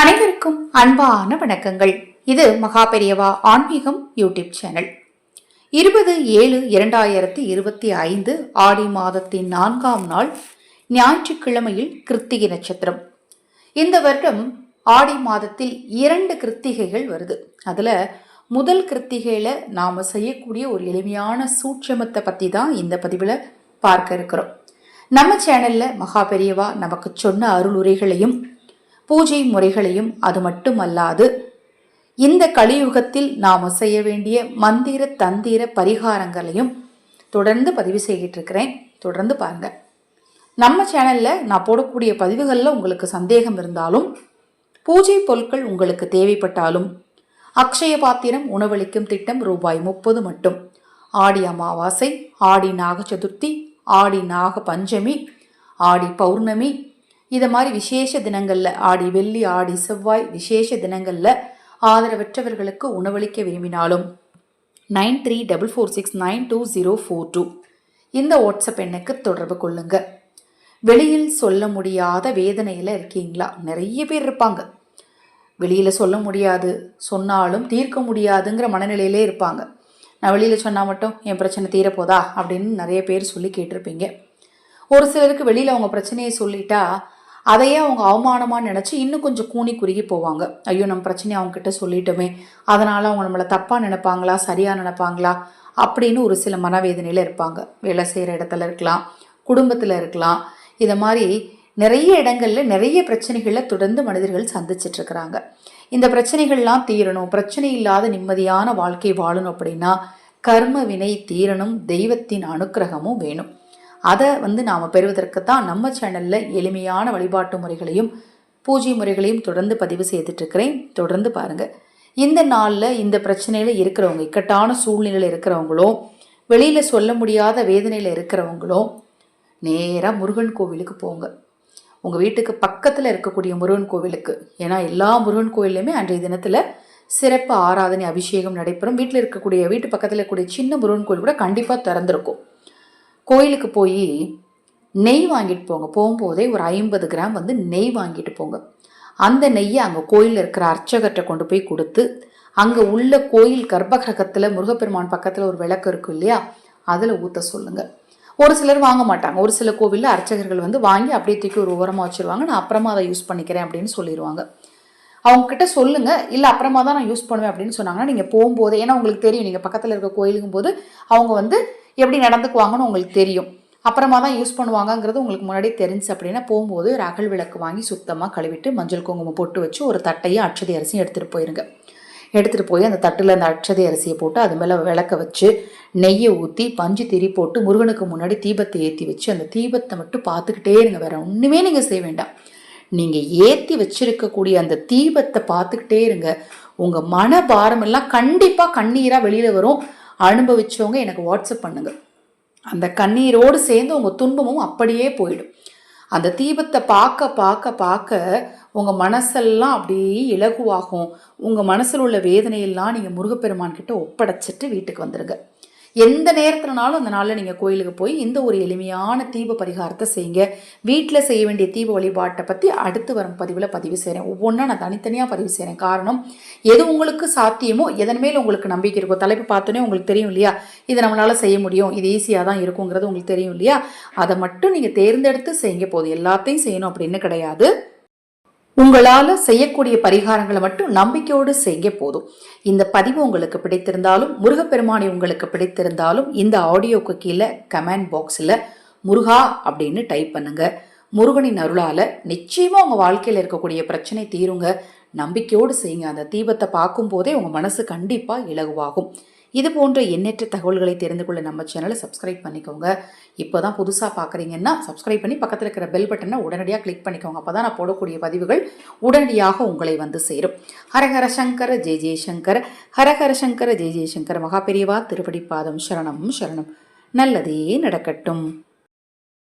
அனைவருக்கும் அன்பான வணக்கங்கள். இது மகா பெரியவா ஆன்மீகம் யூடியூப் சேனல். இருபது ஏழு இரண்டாயிரத்தி இருபத்தி ஐந்து ஆடி மாதத்தின் நான்காம் நாள் ஞாயிற்றுக்கிழமையில் கிருத்திகை நட்சத்திரம். இந்த வருடம் ஆடி மாதத்தில் இரண்டு கிருத்திகைகள் வருது. அதில் முதல் கிருத்திகையில் நாம் செய்யக்கூடிய ஒரு எளிமையான சூட்சமத்தை பற்றி தான் இந்த பதிவில் பார்க்க இருக்கிறோம். நம்ம சேனலில் மகா பெரியவா நமக்கு சொன்ன அருளுரைகளையும் பூஜை முறைகளையும் அது மட்டுமல்லாது இந்த கலியுகத்தில் நாம் செய்ய வேண்டிய மந்திர தந்திர பரிகாரங்களையும் தொடர்ந்து பதிவு செய்துட்டு இருக்கிறேன் தொடர்ந்து பாருங்க. நம்ம சேனலில் நான் போடக்கூடிய பதிவுகளில் உங்களுக்கு சந்தேகம் இருந்தாலும் பூஜை பொருட்கள் உங்களுக்கு தேவைப்பட்டாலும் அக்ஷய பாத்திரம் உணவளிக்கும் திட்டம் ரூபாய் முப்பது மட்டும். ஆடி அமாவாசை ஆடி நாக சதுர்த்தி ஆடி நாக பஞ்சமி ஆடி பௌர்ணமி இதை மாதிரி விசேஷ தினங்களில் ஆடி வெள்ளி ஆடி செவ்வாய் விசேஷ தினங்களில் ஆதரவற்றவர்களுக்கு உணவளிக்க விரும்பினாலும் nine three double four six nine two zero four two. இந்த வாட்ஸ்அப் எண்ணுக்கு தொடர்பு கொள்ளுங்க. வெளியில் சொல்ல முடியாத வேதனையில் இருக்கீங்களா? நிறைய பேர் இருப்பாங்க. வெளியில் சொல்ல முடியாது சொன்னாலும் தீர்க்க முடியாதுங்கிற மனநிலையிலே இருப்பாங்க. நான் வெளியில் சொன்னால் மட்டும் என் பிரச்சனை தீரப்போதா அப்படின்னு நிறைய பேர் சொல்லி கேட்டிருப்பீங்க. ஒரு சிலருக்கு வெளியில் அவங்க பிரச்சனையை சொல்லிட்டா அதையே அவங்க அவமானமாக நினச்சி இன்னும் கொஞ்சம் கூனி குறுகி போவாங்க. ஐயோ நம்ம பிரச்சனையை அவங்கக்கிட்ட சொல்லிட்டோமே. அதனால் அவங்க நம்மளை தப்பாக நினைப்பாங்களா சரியாக நினைப்பாங்களா அப்படின்னு ஒரு சில மனவேதனையில் இருப்பாங்க. வேலை செய்கிற இடத்துல இருக்கலாம் குடும்பத்தில் இருக்கலாம். இதை மாதிரி நிறைய இடங்களில் நிறைய பிரச்சனைகளை தொடர்ந்து மனிதர்கள் சந்திச்சிட்ருக்கிறாங்க இந்த பிரச்சனைகள்லாம் தீரணும் பிரச்சனை இல்லாத நிம்மதியான வாழ்க்கை வாழணும் அப்படின்னா கர்ம வினை தீரணும் தெய்வத்தின் அனுக்கிரகமும் வேணும். அதை வந்து நாம் பெறுவதற்கு தான் நம்ம சேனலில் எளிமையான வழிபாட்டு முறைகளையும் பூஜை முறைகளையும் தொடர்ந்து பதிவு செய்துட்ருக்கிறேன் தொடர்ந்து பாருங்கள் இந்த நாளில் இந்த பிரச்சனையில் இருக்கிறவங்க இக்கட்டான சூழ்நிலையில் இருக்கிறவங்களும் வெளியில் சொல்ல முடியாத வேதனையில் இருக்கிறவங்களும் நேராக முருகன் கோவிலுக்கு போங்க. உங்கள் வீட்டுக்கு பக்கத்தில் இருக்கக்கூடிய முருகன் கோவிலுக்கு. ஏன்னா எல்லா முருகன் கோவில்லையுமே அன்றைய தினத்தில் சிறப்பு ஆராதனை அபிஷேகம் நடைபெறும். வீட்டில் இருக்கக்கூடிய வீட்டு பக்கத்தில் இருக்கக்கூடிய சின்ன முருகன் கோவில் கூட கண்டிப்பாக திறந்திருக்கும். கோயிலுக்கு போய் நெய் வாங்கிட்டு போங்க. போகும்போதே ஒரு ஐம்பது கிராம் வந்து நெய் வாங்கிட்டு போங்க. அந்த நெய்யை அங்கே கோயிலில் இருக்கிற அர்ச்சகர்கிட்ட கொண்டு போய் கொடுத்து அங்கே உள்ள கோயில் கர்ப்பகிரகத்தில் முருகப்பெருமான் பக்கத்தில் ஒரு விளக்கு இருக்கும் இல்லையா? அதில் ஊற்ற சொல்லுங்கள் ஒரு சிலர் வாங்க மாட்டாங்க. ஒரு சில கோவிலில் அர்ச்சகர்கள் வந்து வாங்கி அப்படியே தூக்கி ஒரு உரமாக வச்சுருவாங்க. நான் அப்புறமா அதை யூஸ் பண்ணிக்கிறேன் அப்படின்னு சொல்லிடுவாங்க அவங்க கிட்ட சொல்லுங்க. இல்லை அப்புறமா தான் நான் யூஸ் பண்ணுவேன் அப்படின்னு சொன்னாங்கன்னா நீங்கள் போகும்போது ஏன்னா உங்களுக்கு தெரியும் நீங்கள் பக்கத்தில் இருக்க கோயிலுங்கும் போது அவங்க வந்து எப்படி நடந்துக்குவாங்கன்னு உங்களுக்கு தெரியும். அப்புறமா தான் யூஸ் பண்ணுவாங்கங்கிறது உங்களுக்கு முன்னாடி தெரிஞ்சு அப்படின்னா போகும்போது ஒரு அகல் விளக்கு வாங்கி சுத்தமாக கழுவிட்டு மஞ்சள் குங்குமம் போட்டு வச்சு ஒரு தட்டையும் அட்சதை அரிசியும் எடுத்துகிட்டு போயிருங்க. எடுத்துகிட்டு போய் அந்த தட்டில் அந்த அட்சதை அரிசியை போட்டு அது மேலே விளக்க வச்சு நெய்யை ஊற்றி பஞ்சு திரி போட்டு முருகனுக்கு முன்னாடி தீபத்தை ஏற்றி வச்சு அந்த தீபத்தை மட்டும் பார்த்துக்கிட்டே இருங்க. வேறு ஒன்றுமே நீங்கள் செய்ய வேண்டாம். நீங்கள் ஏற்றி வச்சிருக்கக்கூடிய அந்த தீபத்தை பார்த்துக்கிட்டே இருங்க. உங்கள் மன பாரமெல்லாம் கண்டிப்பாக கண்ணீராக வெளியில் வரும். அனுபவிச்சவங்க எனக்கு வாட்ஸ்அப் பண்ணுங்கள் அந்த கண்ணீரோடு சேர்ந்து உங்கள் துன்பமும் அப்படியே போயிடும். அந்த தீபத்தை பார்க்க பார்க்க பார்க்க உங்கள் மனசெல்லாம் அப்படியே இலகுவாகும். உங்கள் மனசில் உள்ள வேதனையெல்லாம் நீங்கள் முருகப்பெருமான் கிட்ட ஒப்படைச்சிட்டு வீட்டுக்கு வந்துடுங்க எந்த நேரத்துலனாலும் அந்த நாளில் நீங்கள் கோயிலுக்கு போய் இந்த ஒரு எளிமையான தீப பரிகாரத்தை செய்யுங்க. வீட்டில் செய்ய வேண்டிய தீப வழிபாட்டை பற்றி அடுத்து வரும் பதிவில் பதிவு செய்கிறேன் ஒவ்வொன்றா நான் தனித்தனியாக பதிவு செய்கிறேன் காரணம் எது உங்களுக்கு சாத்தியமோ எதன் மேல் உங்களுக்கு நம்பிக்கை இருக்கோ தலைப்பு பார்த்தோன்னே உங்களுக்கு தெரியும் இல்லையா? இதை நம்மளால் செய்ய முடியும். இது ஈஸியாக தான் இருக்குங்கிறது உங்களுக்கு தெரியும் இல்லையா? அதை மட்டும் நீங்கள் தேர்ந்தெடுத்து செய்யுங்க. போதும். எல்லாத்தையும் செய்யணும் அப்படின்னு கிடையாது. உங்களால் செய்யக்கூடிய பரிகாரங்களை மட்டும் நம்பிக்கையோடு செய்ய போதும். இந்த பதிவு உங்களுக்கு பிடித்திருந்தாலும் முருகப்பெருமானை உங்களுக்கு பிடித்திருந்தாலும் இந்த ஆடியோக்கு கீழே கமெண்ட் பாக்ஸில் முருகா அப்படின்னு டைப் பண்ணுங்க. முருகனின் அருளால் நிச்சயமாக உங்கள் வாழ்க்கையில் இருக்கக்கூடிய பிரச்சனை தீருங்க. நம்பிக்கையோடு செய்யுங்க. அந்த தீபத்தை பார்க்கும்போதே உங்கள் மனசு கண்டிப்பாக இலகுவாகும். இது போன்ற எண்ணற்ற தகவல்களை தெரிந்து கொள்ள நம்ம சேனலை சப்ஸ்கிரைப் பண்ணிக்கோங்க. இப்போ தான் புதுசாக பார்க்குறீங்கன்னா சப்ஸ்கிரைப் பண்ணி பக்கத்தில் இருக்கிற பெல் பட்டனை உடனடியாக கிளிக் பண்ணிக்கோங்க. அப்போ தான் நான் போடக்கூடிய பதிவுகள் உடனடியாக உங்களை வந்து சேரும். ஹரஹர சங்கர ஜெய ஜெயசங்கர் ஹரஹர சங்கர ஜெய ஜெயசங்கர் மகாபெரிவா திருப்படி பாதம் சரணம் சரணம். நல்லதே நடக்கட்டும்.